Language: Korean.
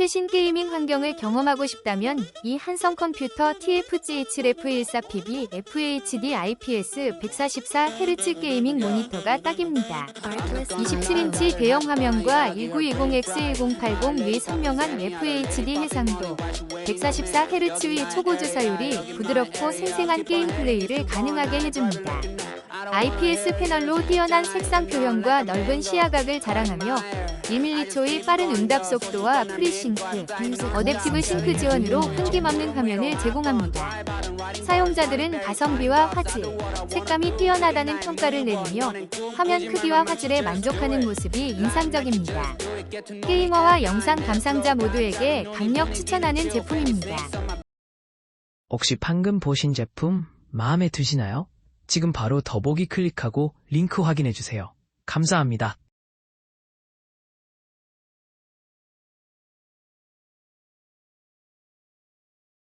최신 게이밍 환경을 경험하고 싶다면 이 한성 컴퓨터 TFG7F14PB FHD IPS 144Hz 게이밍 모니터가 딱입니다. 27인치 대형 화면과 1920X1080의 선명한 FHD 해상도, 144Hz의 초고 주사율이 부드럽고 생생한 게임 플레이를 가능하게 해줍니다. IPS 패널로 뛰어난 색상 표현과 넓은 시야각을 자랑하며 1mH의 빠른 응답 속도와 프리싱 크, 어댑티브 싱크 지원으로 끊김없는 화면을 제공합니다. 사용자들은 가성비와 화질, 색감이 뛰어나다는 평가를 내리며 화면 크기와 화질에 만족하는 모습이 인상적입니다. 게이머와 영상 감상자 모두에게 강력 추천하는 제품입니다. 혹시 방금 보신 제품 마음에 드시나요? 지금 바로 더보기 클릭하고 링크 확인해 주세요. 감사합니다.